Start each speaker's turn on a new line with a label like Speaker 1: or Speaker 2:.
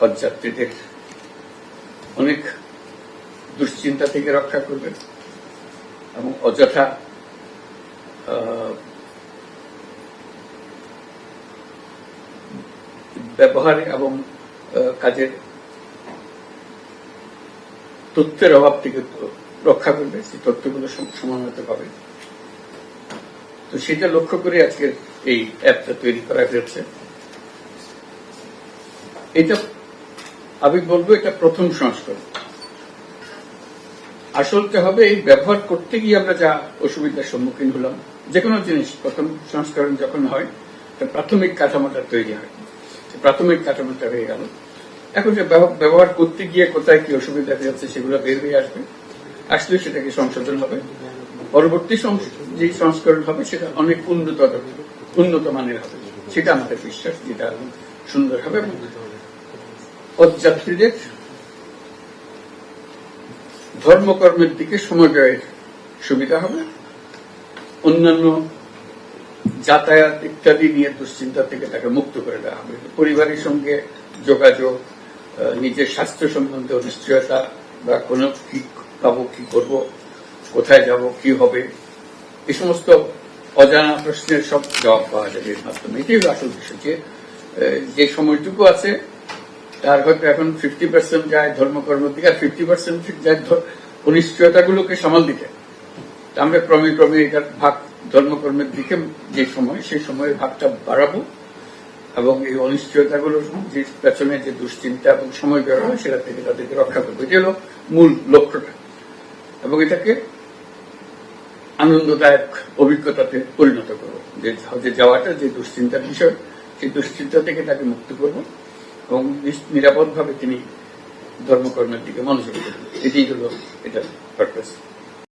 Speaker 1: হজযাত্রীদের অনেক দুশ্চিন্তা থেকে রক্ষা করবে এবং অযথা ব্যবহারে এবং কাজের তথ্যের অভাব থেকে রক্ষা করবে সেই তথ্যগুলো সম- সময়মতো পাবে তো সেটা লক্ষ্য করে আজকের এই অ্যাপটা তৈরি করা হয়েছে। এটা আমি বলব এটা প্রথম সংস্করণ। আসলটা হবে এই ব্যবহার করতে গিয়ে আমরা যা অসুবিধার সম্মুখীন হলাম যে কোনো জিনিস, প্রথম সংস্করণ যখন হয় তা প্রাথমিক কাঠামোটা তৈরি হয়। প্রাথমিক কাঠামোটা হয়ে গেল। এখন যে ব্যবহার করতে গিয়ে কোথায় কি অসুবিধা হচ্ছে সেগুলো বের হয়ে আসবে। আসলে সেটাকে সংশোধন হবে। পরবর্তী যে সংস্করণ হবে সেটা অনেক উন্নত উন্নত মানের হবে। সেটা আমাদের বিশ্বাস, যেটা সুন্দর হবে পদযাত্রীদের ধর্মকর্মের দিকে ব্যয়ের সুবিধা হবে। অন্যান্য যাতায়াত ইত্যাদি নিয়ে দুশ্চিন্তা থেকে তাকে মুক্ত করে দেওয়া হবে। পরিবারের সঙ্গে যোগাযোগ নিজের স্বাস্থ্য সম্বন্ধে অনিশ্চয়তা বা কোনো কি পাবো, কি করব, কোথায় যাব, কি হবে, এ সমস্ত অজানা প্রশ্নের সব জবাব পাওয়া যাবে এর মাধ্যমে। এটাই আসল বিষয় যে সময়টুকু আছে তার হয়তো এখন ফিফটি পার্সেন্ট যায় ধর্মকর্মের দিকে আর ফিফটি পার্সেন্ট যায় অনিশ্চয়তাগুলোকে সামাল দিতে। আমরা ক্রমে ক্রমে এটার ভাগ ধর্মকর্মের দিকে যে সময়, সেই সময়ের ভাগটা বাড়াবো এবং এই অনিশ্চয়তাগুলোর যে পেছনে যে দুশ্চিন্তা এবং সময় ব্যয় হয়, সেটা থেকে তাদেরকে রক্ষা করব। এটা হলো মূল লক্ষ্যটা। এবং এটাকে আনন্দদায়ক অভিজ্ঞতাতে পরিণত করব। যে যাওয়াটা, যে দুশ্চিন্তার বিষয়, সেই দুশ্চিন্তা থেকে তাকে মুক্ত করব। এবং নিরাপদ নিরাপদভাবে তিনি ধর্মকর্মের দিকে মনোযোগ দেবেন এটাই হলো এটা পারপাস